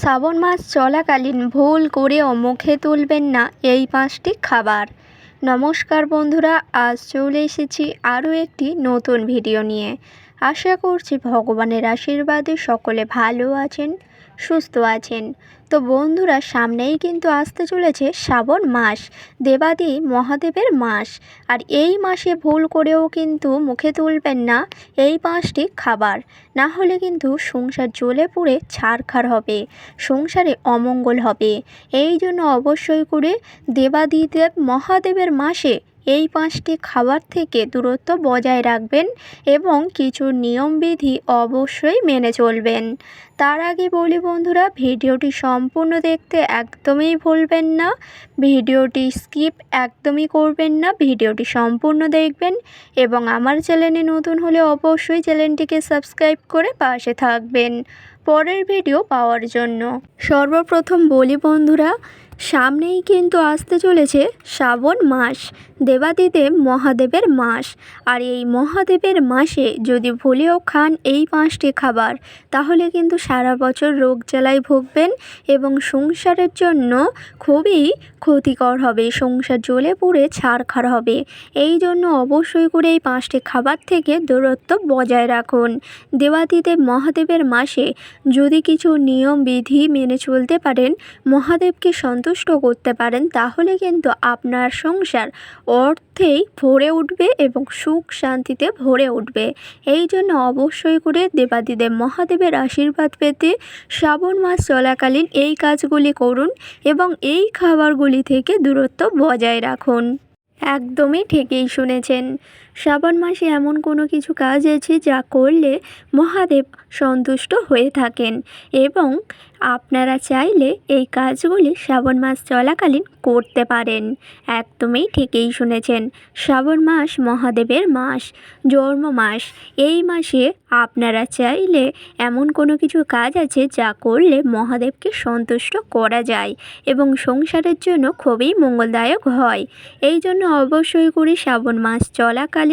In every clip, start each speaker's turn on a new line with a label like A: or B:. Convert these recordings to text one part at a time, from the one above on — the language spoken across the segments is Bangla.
A: শ্রাবণ মাস চলাকালীন ভুল করেও মুখে তুলবেন না এই পাঁচটি খাবার। নমস্কার বন্ধুরা, আজ চলে এসেছি আরও একটি নতুন ভিডিও নিয়ে। আশা করছি ভগবানের আশীর্বাদে সকলে ভালো আছেন। সুস্থ আছেন। তো বন্ধুরা, সামনেই কিন্তু আসতে চলেছে শ্রাবণ মাস, দেবাদি মহাদেবের মাস। আর এই মাসে ভুল করেও কিন্তু মুখে তুলবেন না এই পাঁচটি খাবার। না হলে কিন্তু সংসার জ্বলে পুড়ে ছারখার হবে, সংসারে অমঙ্গল হবে। এই জন্য অবশ্যই করে দেবাদিদেব মহাদেবের মাসে এই পাঁচটি খাবার থেকে দূরত্ব বজায় রাখবেন এবং কিছু নিয়মবিধি অবশ্যই মেনে চলবেন। তার আগে বলি বন্ধুরা, ভিডিওটি সম্পূর্ণ দেখতে একদমই ভুলবেন না। ভিডিওটি স্কিপ একদমই করবেন না, ভিডিওটি সম্পূর্ণ দেখবেন এবং আমার চ্যানেলে নতুন হলে অবশ্যই চ্যানেলটিকে সাবস্ক্রাইব করে পাশে থাকবেন। পরের ভিডিও পাওয়ার জন্য। সর্বপ্রথম বলি বন্ধুরা সামনেই কিন্তু আসতে চলেছে শ্রাবণ মাস দেবাদিদেব মহাদেবের মাস। আর এই মহাদেবের মাসে যদি ভুলেও খান এই পাঁচটি খাবার, তাহলে কিন্তু সারা বছর রোগ জ্বালায় ভুগবেন এবং সংসারের জন্য খুবই ক্ষতিকর হবে, সংসার জ্বলে পুড়ে ছাড়খাড় হবে। এই জন্য অবশ্যই করে এই পাঁচটি খাবার থেকে দূরত্ব বজায় রাখুন। দেবাদিদেব মহাদেবের মাসে যদি কিছু নিয়ম, বিধি মেনে চলতে পারেন, মহাদেবকে সন্তুষ্ট করতে পারেন, তাহলে কিন্তু আপনার সংসার অর্থেই ভরে উঠবে এবং সুখ শান্তিতে ভরে উঠবে। এই জন্য অবশ্যই করে দেবাদিদেব মহাদেবের আশীর্বাদ পেতে শ্রাবণ মাস চলাকালীন এই কাজগুলি করুন এবং এই খাবারগুলি থেকে দূরত্ব বজায় রাখুন। একদমই ঠিকই শুনেছেন। শ্রাবণ মাসে এমন কোনো কিছু কাজ আছে যা করলে মহাদেব সন্তুষ্ট হয়ে থাকেন এবং আপনারা চাইলে এই কাজগুলি শ্রাবণ মাস চলাকালীন করতে পারেন। একদমই ঠিকই শুনেছেন। শ্রাবণ মাস মহাদেবের মাস, জন্ম মাস। এই মাসে আপনারা চাইলে এমন কোনো কিছু কাজ আছে যা করলে মহাদেবকে সন্তুষ্ট করা যায় এবং সংসারের জন্য খুবই মঙ্গলদায়ক হয়। এই জন্য অবশ্যই করে শ্রাবণ মাস চলাকালীন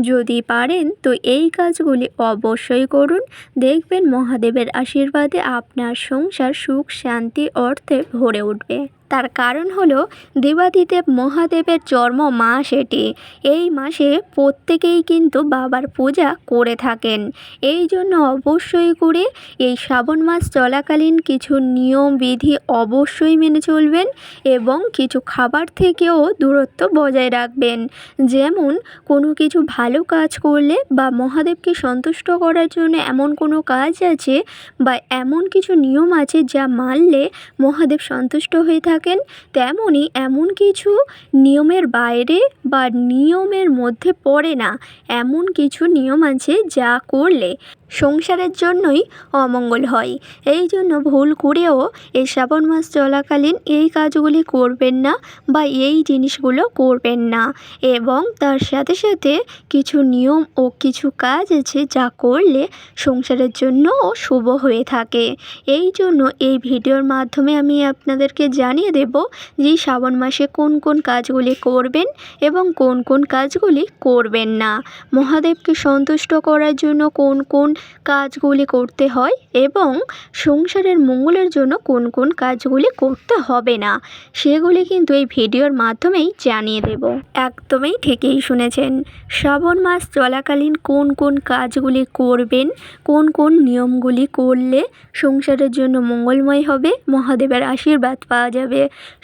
A: যদি পারেন, তো এই কাজগুলি অবশ্যই করুন। দেখবেন মহাদেবের আশীর্বাদে আপনার সংসার সুখ, শান্তি, অর্থে ভরে উঠবে। তার কারণ হলো দেবাদিদেব মহাদেবের জন্ম মাস এটি। এই মাসে প্রত্যেকেই কিন্তু বাবার পূজা করে থাকেন। এই জন্য অবশ্যই করে এই শ্রাবণ মাস চলাকালীন কিছু নিয়ম, বিধি অবশ্যই মেনে চলবেন এবং কিছু খাবার থেকেও দূরত্ব বজায় রাখবেন। যেমন কোনো কিছু ভালো কাজ করলে বা মহাদেবকে সন্তুষ্ট করার জন্য এমন কোনো কাজ আছে বা এমন কিছু নিয়ম আছে যা মানলে মহাদেব সন্তুষ্ট হয়ে থাকেন তেমনই এমন কিছু নিয়মের বাইরে বা নিয়মের মধ্যে পড়ে না। এমন কিছু নিয়ম আছে যা করলে সংসারের জন্যই অমঙ্গল হয়। এই জন্য ভুল করেও এই শ্রাবণ মাস চলাকালীন এই কাজগুলি করবেন না বা এই জিনিসগুলো করবেন না। এবং তার সাথে সাথে কিছু নিয়ম ও কিছু কাজ আছে যা করলে সংসারের জন্যও শুভ হয়ে থাকে। এই জন্য এই ভিডিওর মাধ্যমে আমি আপনাদেরকে জানিয়ে দেব যে শ্রাবণ মাসে কোন কোন কাজগুলি করবেন এবং কোন কোন কাজগুলি করবেন না। মহাদেবকে সন্তুষ্ট করার জন্য কোন কোন কাজগুলি করতে হয় এবং সংসারের মঙ্গলের জন্য কোন কোন কাজগুলি করতে হবে না, সেগুলি কিন্তু এই ভিডিওর মাধ্যমেই জানিয়ে দেব। একদমই ঠিকই শুনেছেন। শ্রাবণ মাস চলাকালীন কোন কোন কাজগুলি করবেন, কোন কোন নিয়মগুলি করলে সংসারের জন্য মঙ্গলময় হবে, মহাদেবের আশীর্বাদ পাওয়া যাবে।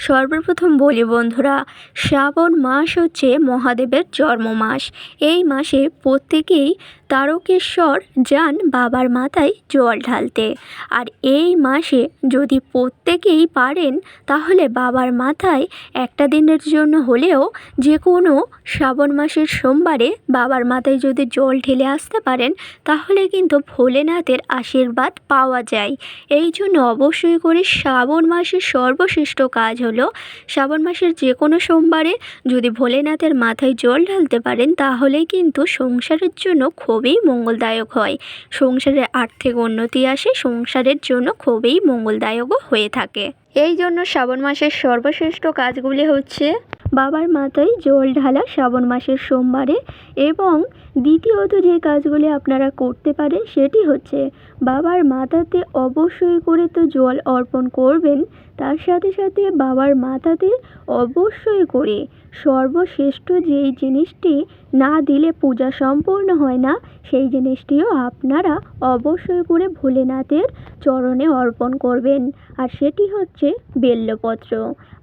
A: সর্বপ্রথম বলি বন্ধুরা, শ্রাবণ মাস হচ্ছে মহাদেবের জন্ম মাস এই মাসে প্রত্যেকেই তারকেশ্বর যান বাবার মাথায় জল ঢালতে। আর এই মাসে যদি প্রত্যেকেই পারেন, তাহলে বাবার মাথায় একটা দিনের জন্য হলেও যে কোনো শ্রাবণ মাসের সোমবারে বাবার মাথায় যদি জল ঢেলে আসতে পারেন, তাহলে কিন্তু ভোলেনাথের আশীর্বাদ পাওয়া যায়। এই জন্য অবশ্যই করে শ্রাবণ মাসের সর্বশ্রেষ্ঠ কাজ হলো, শ্রাবণ মাসের যে কোনো সোমবারে যদি ভোলেনাথের মাথায় জল ঢালতে পারেন, তাহলেই কিন্তু সংসারের জন্য খুবই মঙ্গলদায়ক হয়। সংসারে আর্থিক উন্নতি আসে, সংসারের জন্য খুবই মঙ্গলদায়কও হয়ে থাকে। এই জন্য শ্রাবণ মাসের সর্বশ্রেষ্ঠ কাজগুলি হচ্ছে বাবার মাথায় জল ঢালা শ্রাবণ মাসের সোমবারে এবং দ্বিতীয়ত যে কাজগুলি আপনারা করতে পারেন সেটি হচ্ছে বাবার মাথাতে অবশ্যই করে তো জল অর্পণ করবেন তার সাথে সাথে বাবার মাথাতে অবশ্যই করে সর্বশ্রেষ্ঠ যেই জিনিসটি না দিলে পূজা সম্পূর্ণ হয় না, সেই জিনিসটিও আপনারা অবশ্যই করে ভোলেনাথের চরণে অর্পণ করবেন। আর সেটি হচ্ছে বেল্লপত্র।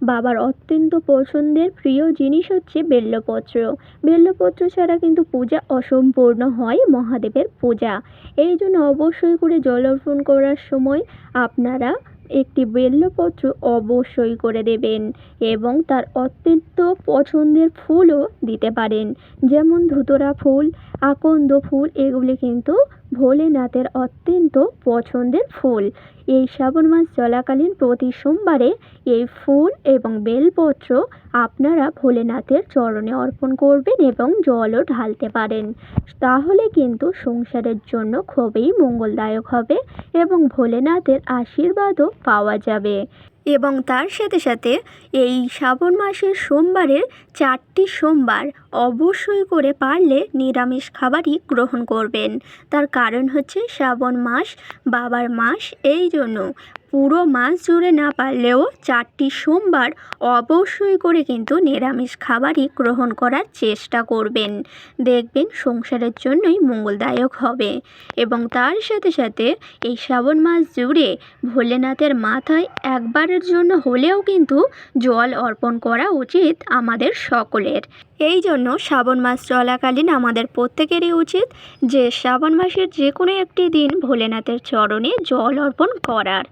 A: বাবার অত্যন্ত পছন্দের প্রিয় জিনিস হচ্ছে বেল্লপত্র। বেল্লপত্র ছাড়া কিন্তু পূজা অসম্পূর্ণ হয় মহাদেবের পূজা। এই জন্য অবশ্যই করে জল অর্পণ করার সময় আপনারা একটি বেল্লপত্র অবশ্যই করে দেবেন এবং তার অত্যন্ত পছন্দের ফুলও দিতে পারেন। যেমন ধুতরা ফুল, আকন্দ ফুল, এগুলি কিন্তু ভোলেনাথের অত্যন্ত পছন্দের ফুল। এই শ্রাবণ মাস চলাকালীন প্রতি সোমবারে এই ফুল এবং বেলপত্র আপনারা ভোলেনাথের চরণে অর্পণ করবেন এবং জলও ঢালতে পারেন। তাহলে কিন্তু সংসারের জন্য খুবই মঙ্গলদায়ক হবে এবং ভোলেনাথের আশীর্বাদও পাওয়া যাবে। এবং তার সাথে সাথে এই শ্রাবণ মাসের সোমবারের চারটি সোমবার অবশ্যই করে পারলে নিরামিষ খাবারই গ্রহণ করবেন। তার কারণ হচ্ছে শ্রাবণ মাস, বাবার মাস এই জন্য পুরো মাস জুড়ে না পারলেও চারটি সোমবার অবশ্যই করে কিন্তু নিরামিষ খাবারই গ্রহণ করার চেষ্টা করবেন। দেখবেন সংসারের জন্যই মঙ্গলদায়ক হবে। এবং তার সাথে সাথে এই শ্রাবণ মাস জুড়ে ভোলেনাথের মাথায় একবারের জন্য হলেও কিন্তু জল অর্পণ করা উচিত আমাদের সকলের। এই জন্য শ্রাবণ মাস চলাকালীন আমাদের প্রত্যেকেরই উচিত যে শ্রাবণ মাসের যে কোনো একটি দিন ভোলেনাথের চরণে জল অর্পণ করার।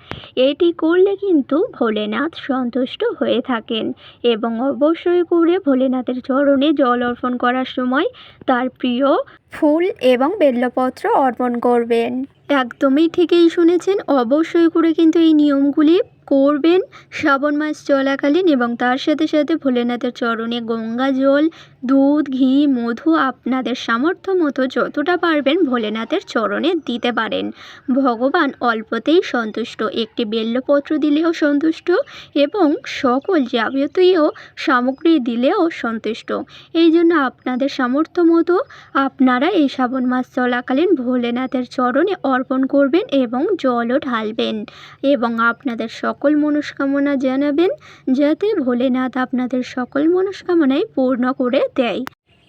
A: এটি করলে কিন্তু ভোলেনাথ সন্তুষ্ট হয়ে থাকেন এবং অবশ্যই করে ভোলেনাথের চরণে জল অর্পণ করার সময় তার প্রিয় ফুল এবং বেল্লপত্র অর্পণ করবেন। একদমই ঠিকই শুনেছেন। অবশ্যই করে কিন্তু এই নিয়মগুলি করবেন। শ্রাবণ মাস চলাকালীন এবং তার সাথে সাথে ভোলেনাথের চরণে গঙ্গা জল, দুধ, ঘি, মধু আপনাদের সামর্থ্য মতো যতটা পারবেন ভোলেনাথের চরণে দিতে পারেন। ভগবান অল্পতেই সন্তুষ্ট। একটি বেল্লপত্র দিলেও সন্তুষ্ট এবং সকল যাবতীয় সামগ্রী দিলেও সন্তুষ্ট। এই জন্য আপনাদের সামর্থ্য মতো আপনারা এই শ্রাবণ মাস চলাকালীন ভোলেনাথের চরণে অর্পণ করবেন এবং জলও ঢালবেন এবং আপনাদের সকল মনস্কামনা জানাবেন যাতে ভোলেনাথ আপনাদের সকল মনস্কামনাই পূর্ণ করে দেয়।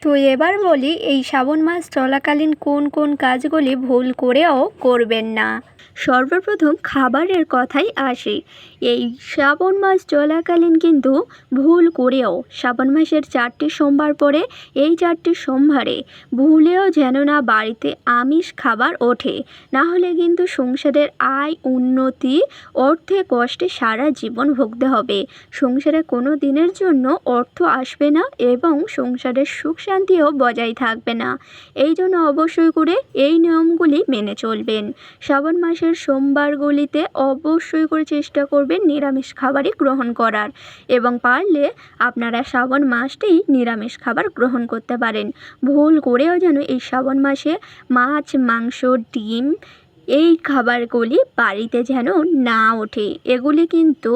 A: তো এবার বলি, এই শ্রাবণ মাস চলাকালীন কোন কোন কাজগুলি ভুল করেও করবেন না। সর্বপ্রথম খাবারের কথাই আসি। এই শ্রাবণ মাস চলাকালীন কিন্তু ভুল করেও শ্রাবণ মাসের চারটি সোমবার পরে এই চারটি সোমবারে ভুলেও যেন না বাড়িতে আমিষ খাবার ওঠে। না হলে কিন্তু সংসারের আয় উন্নতি, অর্থে কষ্টে সারা জীবন ভুগতে হবে। সংসারে কোনো দিনের জন্য অর্থ আসবে না এবং সংসারের সুখ শান্তিও বজায় থাকবে না। এই জন্য অবশ্যই করে এই নিয়মগুলি মেনে চলবেন। শ্রাবণ মাসের সোমবারগুলিতে অবশ্যই করে চেষ্টা করবেন নিরামিষ খাবারই গ্রহণ করার এবং পারলে আপনারা শ্রাবণ মাসটেই নিরামিষ খাবার গ্রহণ করতে পারেন। ভুল করেও যেন এই শ্রাবণ মাসে মাছ, মাংস, ডিম এই খাবারগুলি বাড়িতে যেন না ওঠে। এগুলি কিন্তু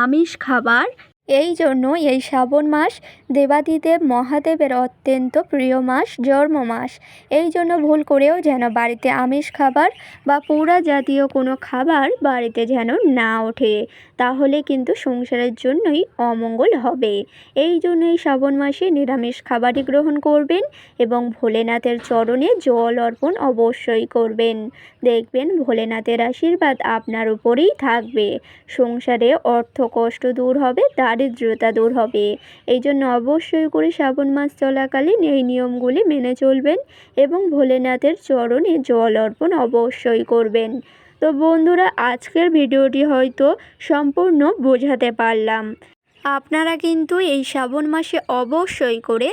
A: আমিষ খাবার এই জন্য এই শ্রাবণ মাস দেবাদিদেব মহাদেবের অত্যন্ত প্রিয় মাস, জন্ম মাস। এই জন্য ভুল করেও যেন বাড়িতে আমিষ খাবার বা পোড়া জাতীয় কোনো খাবার বাড়িতে যেন না ওঠে, তাহলে কিন্তু সংসারের জন্যই অমঙ্গল হবে। এই জন্য এই শ্রাবণ মাসে নিরামিষ খাবারই গ্রহণ করবেন এবং ভোলেনাথের চরণে জল অর্পণ অবশ্যই করবেন। দেখবেন ভোলেনাথের আশীর্বাদ আপনার উপরেই থাকবে। সংসারে অর্থ কষ্ট দূর হবে দারিদ্রতা দূর হবে। এই জন্য অবশ্যই করে শ্রাবণ মাস চলাকালীন এই নিয়মগুলি মেনে চলবেন এবং ভোলেনাথের চরণে জল অর্পণ অবশ্যই করবেন। তো বন্ধুরা, আজকের ভিডিওটি হয়তো সম্পূর্ণ বোঝাতে পারলাম। আপনারা কিন্তু এই শ্রাবণ মাসে অবশ্যই করে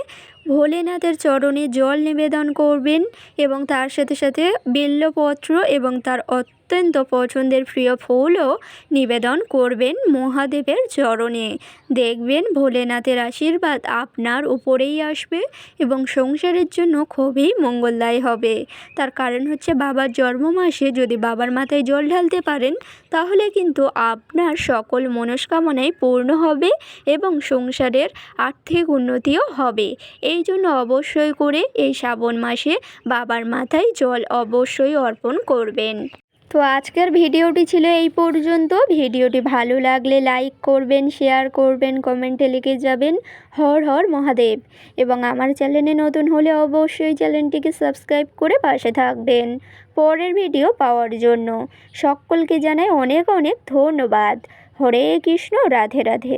A: ভোলেনাথের চরণে জল নিবেদন করবেন এবং তার সাথে সাথে বেল্লপত্র এবং তার অত্যন্ত পছন্দের প্রিয় ফুলও নিবেদন করবেন মহাদেবের চরণে। দেখবেন ভোলেনাথের আশীর্বাদ আপনার উপরেই আসবে এবং সংসারের জন্য খুবই মঙ্গলদায়ী হবে। তার কারণ হচ্ছে বাবার জন্ম মাসে যদি বাবার মাথায় জল ঢালতে পারেন, তাহলে কিন্তু আপনার সকল মনস্কামনাই পূর্ণ হবে এবং সংসারের আর্থিক উন্নতিও হবে। এই জন্য অবশ্যই করে এই শ্রাবণ মাসে বাবার মাথায় জল অবশ্যই অর্পণ করবেন। তো আজকের ভিডিওটি ছিল এই পর্যন্ত। ভিডিওটি ভালো লাগলে লাইক করবেন, শেয়ার করবেন, কমেন্টে লিখে যাবেন, হর হর মহাদেব। এবং আমার চ্যানেলে নতুন হলে অবশ্যই চ্যানেলটিকে সাবস্ক্রাইব করে পাশে থাকবেন পরের ভিডিও পাওয়ার জন্য। সকলকে জানাই অনেক অনেক ধন্যবাদ। হরে কৃষ্ণ, রাধে রাধে।